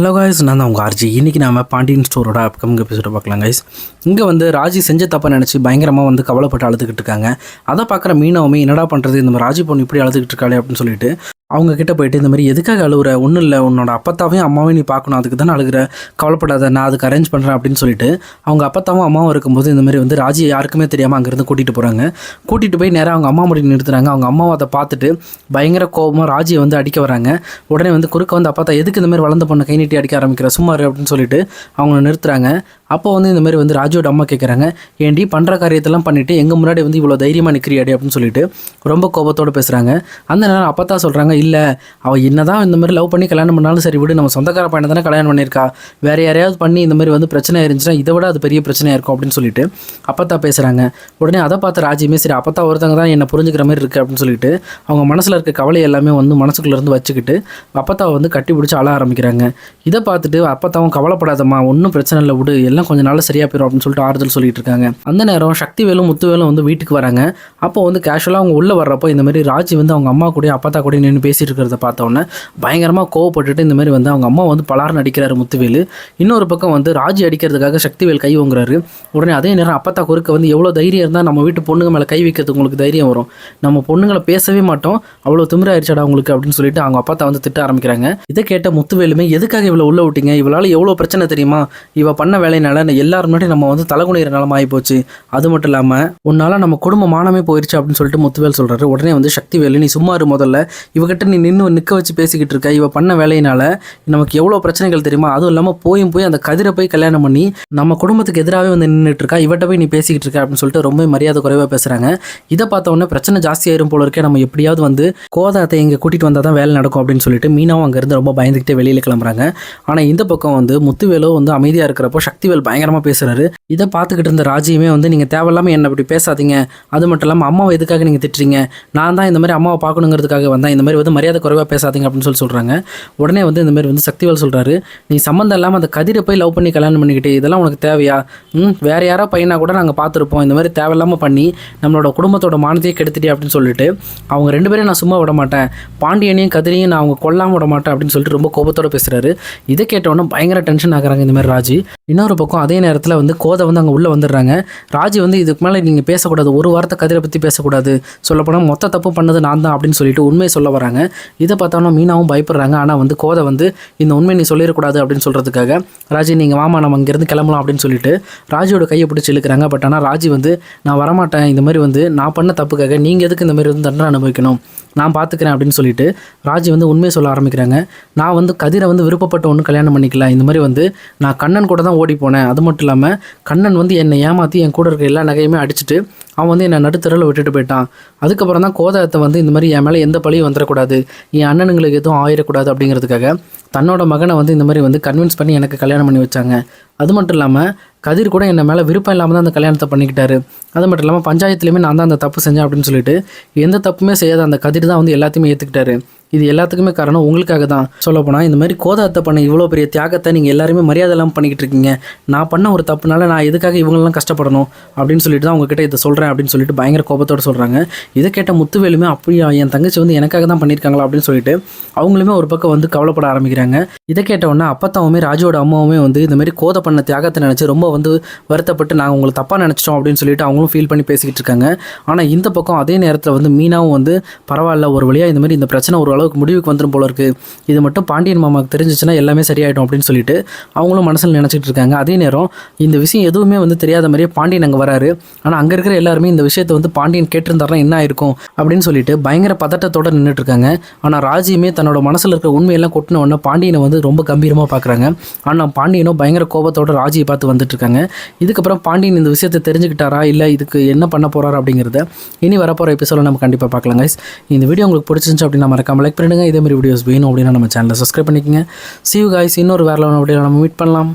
Hello guys நான் தான் உங்கள் ஆர்ஜி இன்றைக்கி நம்ம பாண்டியன் ஸ்டோரோட அப்கமிங் எபிசோட பார்க்கலாம் கைஸ் இங்கே வந்து ராஜி செஞ்ச தப்பை நினச்சி பயங்கரமாக வந்து கவலைப்பட்டு அழுதுகிட்டு இருக்காங்க. அதை பார்க்குற மீனவமே என்னடா பண்ணுறது இந்த மாதிரி ராஜி பொண்ணு இப்படி அழுதுகிட்டு இருக்காளே அப்படின்னு சொல்லிட்டு அவங்க கிட்ட போயிட்டு இந்த மாதிரி எதுக்காக அழுகுற ஒன்றும் இல்லை உன்னோட அப்பத்தாவையும் அம்மாவையும் நீ பார்க்கணும். அதுக்கு தானே அழுகிற? கவலைப்படாத நான் அதுக்கு அரேஞ்ச் பண்ணுறேன் அப்படின்னு சொல்லிட்டு அவங்க அப்பத்தாவும் அம்மாவும் இருக்கும்போது இந்த மாதிரி வந்து ராஜி யாருக்குமே தெரியாமல் அங்கேருந்து கூட்டிகிட்டு போகிறாங்க கூட்டிகிட்டு போய் நேராக அவங்க அம்மா முடி நிறுத்துறாங்க. அவங்க அம்மாவை அதை பார்த்துட்டு பயங்கர கோபமாக ராஜியை வந்து அடிக்க வராங்க. உடனே வந்து குறுக்க வந்து அப்பா எதுக்கு இந்த மாதிரி வளர்ந்த பொண்ணை கை நீட்டி அடிக்க ஆரம்பிக்கிற? சும்மா அப்படின்னு சொல்லிட்டு அவங்கள நிறுத்துறாங்க. அப்போ வந்து இந்த மாதிரி வந்து ராஜுவோட அம்மா கேட்குறாங்க ஏண்டி பண்ணுற காரியத்தெல்லாம் பண்ணிவிட்டு எங்கள் முன்னாடி வந்து இவ்வளோ தைரியமாக நிற்கிறியாடி அப்படின்னு சொல்லிட்டு ரொம்ப கோபத்தோடு பேசுகிறாங்க அந்த நேரம் அப்போ தான் சொல்கிறாங்க இல்லை அவள் என்ன தான் இந்த மாதிரி லவ் பண்ணி கல்யாணம் பண்ணாலும் சரி விடு நம்ம சொந்தக்கார பையனை தானே கல்யாணம் பண்ணியிருக்கா. வேறு யாரையாவது பண்ணி இந்த மாதிரி வந்து பிரச்சனை இருந்துச்சுன்னா இதை விட அது பெரிய பிரச்சனையாக இருக்கும் அப்படின்னு சொல்லிட்டு அப்பத்தா பேசுகிறாங்க உடனே அதை பார்த்து ராஜியுமே சரி அப்பத்தா ஒருத்தங்க தான் என்னை புரிஞ்சுக்கிற மாதிரி இருக்குது அப்படின்னு சொல்லிட்டு அவங்க மனசில் இருக்க கவலை எல்லாமே வந்து மனசுக்குள்ளேருந்து வச்சுக்கிட்டு அப்பத்தாவை வந்து கட்டி பிடிச்சி அழ ஆரம்பிக்கிறாங்க. இதை பார்த்துட்டு அப்பத்தாவும் கவலைப்படாதம்மா ஒன்றும் பிரச்சனை இல்லை விடு எல்லாம் கொஞ்சம் நாள் சரியாக போயிடும் அப்படின்னு சொல்லிட்டு ஆறுதல் சொல்லிட்டு இருக்காங்க. அந்த நேரம் சக்திவேலும் முத்துவேலும் வந்து வீட்டுக்கு வராங்க. அப்போ வந்து கேஷுவலாக அவங்க உள்ளே வர்றப்போ இந்த மாதிரி ராஜி வந்து அவங்க அம்மா கூட அப்பத்தா கூட நின்று பேசிட்டு இருக்கிறத பார்த்தோன்னே பயங்கரமாக கோவப்பட்டுட்டு இந்த மாதிரி வந்து அவங்க அம்மா வந்து பலார்னு அடிக்கிறாரு முத்துவேலு. இன்னொரு பக்கம் வந்து ராஜி அடிக்கிறதுக்காக சக்திவேல் கை வாங்குறாரு உடனே அதே நேரம் அப்பத்தா குறுக்க வந்து எவ்வளோ தைரியம் இருந்தால் நம்ம வீட்டு பொண்ணுங்க மேலே கை வைக்கிறதுக்கு உங்களுக்கு தைரியம் வரும். நம்ம பொண்ணுங்களை பேசவே மாட்டோம். அவ்வளோ திமிராயிருச்சாடா உங்களுக்கு அப்படின்னு சொல்லிட்டு அவங்க அப்பா வந்து திட்ட ஆரம்பிக்கிறாங்க. இதை கேட்ட முத்துவேலுமே எதுக்காக இவ்வளோ உள்ள விட்டீங்க? இவளால் எவ்வளோ பிரச்சனை தெரியுமா? இவ பண்ண வேலையினால எல்லாரும் முன்னாடி நம்ம வந்து தலைகுனிற நிலம ஆகிப்போச்சு அது மட்டும் இல்லாமல் உன்னால் நம்ம குடும்ப மானமே போயிடுச்சு அப்படின்னு சொல்லிட்டு முத்துவேல் சொல்கிறாரு உடனே வந்து சக்திவேலு நீ சும்மா இரு முதல்ல. இவகிட்ட நீ நின்று நிற்க வச்சு பேசிக்கிட்டு இருக்க. இவ பண்ண வேலையினால நமக்கு எவ்வளோ பிரச்சனைகள் தெரியுமா? அதுவும் இல்லாமல் போயும் போய் அந்த கதிரை போய் கல்யாணம் பண்ணி நம்ம குடும்பத்துக்கு எதிராகவே வந்து நின்றுட்டு இருக்கா? இவட்ட போய் நீ பேசிக்கிட்டு இருக்க அப்படின்னு சொல்லிட்டு ரொம்ப மரியாதை குறைவாக பேசுகிறாங்க இதை பார்த்தோன்னே பிரச்சனை ஜாஸ்தியாயிரும் போல இருக்கே. நம்ம எப்படியாவது வந்து கோதாத்தை இங்கே கூட்டிகிட்டு வந்தால் தான் வேலை நடக்கும் அப்படின்னு சொல்லிட்டு மீனாவும் அங்கேருந்து ரொம்ப பயந்துக்கிட்டே வெளியில் கிளம்புறாங்க. ஆனால் இந்த பக்கம் வந்து முத்துவேலோ வந்து அமைதியாக இருக்கிறப்போ சக்திவேல் பயங்கரமாக பேசுகிறாரு இதை பார்த்துக்கிட்டு இருந்த ராஜியுமே வந்து நீங்கள் தேவையில்லாமல் என்னை இப்படி பேசாதீங்க. அது மட்டும் இல்லாமல் அம்மாவை எதுக்காக நீங்கள் திட்டுறீங்க? நான் தான் இந்த மாதிரி அம்மாவை பார்க்கணுங்கிறதுக்காக வந்தேன். இந்த மாதிரி வந்து மரியாதை குறைவாக பேசாதீங்க அப்படின்னு சொல்லி சொல்கிறாங்க உடனே வந்து இந்த மாதிரி வந்து சக்திவேல் சொல்கிறாரு நீ சம்மந்தம் இல்லாமல் அந்த கதிரை போய் லவ் பண்ணி கல்யாணம் பண்ணிக்கிட்டு இதெல்லாம் உனக்கு தேவையா? ம் வேறு யாரோ பையனாக கூட நாங்கள் பார்த்துருப்போம். இந்த மாதிரி தேவையில்லாமல் பண்ணி நம்மளோட குடும்பத்தோட மானத்தையே கெடுத்துட்டே அப்படின்னு சொல்லிட்டு அவங்க ரெண்டு பேரையும் நான் சும்மா விட மாட்டேன். பாண்டியனையும் கதிரையும் நான் அவங்க கொல்லாமல் விட மாட்டேன் அப்படின்னு சொல்லிட்டு ரொம்ப கோபத்தோட பேசுகிறாரு இதை கேட்டவொன்னே பயங்கர டென்ஷன் ஆகிறாங்க இந்த மாதிரி ராஜி. இன்னொரு பக்கம் அதே நேரத்தில் வந்து கோதை வந்து அங்கே உள்ளே வந்துடுறாங்க. ராஜி வந்து இதுக்கு மேலே நீங்கள் பேசக்கூடாது. ஒரு வாரத்தை கதிரை பற்றி பேசக்கூடாது. சொல்லப்போனால் மொத்த தப்பு பண்ணது நான் தான் அப்படின்னு சொல்லிட்டு உண்மையை சொல்ல வராங்க. இதை பார்த்தாலும் மீனாவும் பயப்படுறாங்க. ஆனால் வந்து கோதை வந்து இந்த உண்மை நீ சொல்லிடக்கூடாது அப்படின்னு சொல்கிறதுக்காக ராஜி நீங்கள் வாமா நம்ம இங்கேருந்து கிளம்பலாம் அப்படின்னு சொல்லிட்டு ராஜியோட கையை பிடிச்சி இழுக்கிறாங்க. பட் ஆனால் ராஜி வந்து நான் வரமாட்டேன். இந்த மாதிரி வந்து நான் பண்ண தப்புக்காக நீங்கள் எதுக்கு இந்த மாதிரி வந்து தண்டனை அனுபவிக்கணும்? நான் பார்த்துக்கிறேன் அப்படின்னு சொல்லிட்டு ராஜி வந்து உண்மையை சொல்ல ஆரம்பிக்கிறாங்க. நான் வந்து கதிரை வந்து விருப்பப்பட்ட ஒன்று கல்யாணம் பண்ணிக்கல. இந்த மாதிரி வந்து நான் கண்ணன் கூட தான் ஓடி போனேன். அது மட்டும் இல்லாமல் கண்ணன் வந்து என்னை ஏமாற்றி என் கூட இருக்கிற எல்லா நகையுமே அடிச்சுட்டு அவன் வந்து என்னை நடுத்தரில் விட்டுட்டு போயிட்டான். அதுக்கப்புறம் தான் கோதாயத்தை வந்து இந்த மாதிரி என் மேலே எந்த பழியும் வந்துடக்கூடாது. என் அண்ணனுங்களுக்கு எதுவும் ஆயிடக்கூடாது அப்படிங்கிறதுக்காக தன்னோட மகனை வந்து இந்த மாதிரி வந்து கன்வின்ஸ் பண்ணி எனக்கு கல்யாணம் பண்ணி வச்சாங்க. அது மட்டும் இல்லாமல் கதிர் கூட என்ன மேலே விருப்பம் இல்லாமல் தான் அந்த கல்யாணத்தை பண்ணிக்கிட்டாரு. அது மட்டும் இல்லாமல் பஞ்சாயத்துலேயுமே நான் தான் அந்த தப்பு செஞ்சேன் அப்படின்னு சொல்லிட்டு எந்த தப்புமே செய்யாத அந்த கதிர் தான் வந்து எல்லாத்தையுமே ஏற்றுக்கிட்டாரு இது எல்லாத்துக்குமே காரணம் உங்களுக்காக தான். சொல்லப்போனால் இந்த மாதிரி கோதாத்தை பண்ண இவ்வளோ பெரிய தியாகத்தை நீங்கள் எல்லாருமே மரியாதை இல்லாமல் பண்ணிக்கிட்டு இருக்கீங்க. நான் பண்ண ஒரு தப்புனால நான் எதுக்காக இவங்களெல்லாம் கஷ்டப்படணும் அப்படின்னு சொல்லிட்டு தான் உங்ககிட்ட இதை சொல்கிறேன் அப்படின்னு சொல்லிட்டு பயங்கர கோபத்தோடு சொல்கிறாங்க இதை கேட்ட முத்துவேலுமே அப்படியா என் தங்கச்சி வந்து எனக்காக தான் பண்ணியிருக்காங்களா? அப்படின்னு சொல்லிட்டு அவங்களுமே ஒரு பக்கம் வந்து கவலைப்பட ஆரம்பிக்கிறாங்க. இதை கேட்ட அப்பத்தாவுமே ராஜுவோட அம்மாவுமே வந்து இந்த மாதிரி கோதை பண்ண தியாகத்தை நினச்சி ரொம்ப வந்து வருத்தப்பட்டு நாங்கள் உங்களை தப்பாக நினச்சிட்டோம் அப்படின்னு சொல்லிட்டு அவங்களும் ஃபீல் பண்ணி பேசிக்கிட்டு இருக்காங்க. ஆனால் இந்த பக்கம் அதே நேரத்தில் வந்து மீனாவும் வந்து பரவாயில்ல ஒரு வழியாக இந்த மாதிரி இந்த பிரச்சனை ஒரு அளவுக்கு முடிவுக்கு வந்துடும் போல இருக்குது இது மட்டும் பாண்டியன் மாமாவுக்கு தெரிஞ்சிச்சுன்னா எல்லாமே சரியாயிடும் அப்படின்னு சொல்லிட்டு அவங்களும் மனசில் நினச்சிட்டு இருக்காங்க. அதே நேரம் இந்த விஷயம் எதுவுமே வந்து தெரியாத மாதிரியே பாண்டியன் அங்கே வராரு. ஆனால் அங்கே இருக்கிற எல்லாருமே இந்த விஷயத்தை வந்து பாண்டியன் கேட்டிருந்தாருனா என்ன ஆயிருக்கும் அப்படின்னு சொல்லிட்டு பயங்கர பதட்டத்தோட நின்றுட்டு இருக்காங்க. ஆனால் ராஜியுமே தன்னோட மனசில் இருக்கிற உண்மையெல்லாம் கொட்டின உடனே பாண்டியனை வந்து ரொம்ப கம்பீரமாக பார்க்குறாங்க ஆனால் பாண்டியனும் பயங்கர கோபத்தோட ராஜியை பார்த்து வந்துட்டு இருக்காங்க. இதுக்கப்புறம் பாண்டியன் இந்த விஷயத்தை தெரிஞ்சுக்கிட்டாரா? இல்லை இதுக்கு என்ன பண்ண போகிறாரு அப்படிங்கிறத இனி வரப்போகிற எபிசோட நம்ம கண்டிப்பாக பார்க்கலாம் கைஸ் இந்த வீடியோ உங்களுக்கு பிடிச்சிருந்துச்சு அப்படின்னா மறக்காம லைக் பண்ணிடுங்க. இதே மாதிரி வீடியோஸ் வேணும் அப்படின்னா நம்ம சேனலை சப்ஸ்கிரைப் பண்ணிக்கோங்க. சிவ் காய்ஸ் இன்னொரு வேறு லெவன் வீடியோ நம்ம மீட் பண்ணலாம்.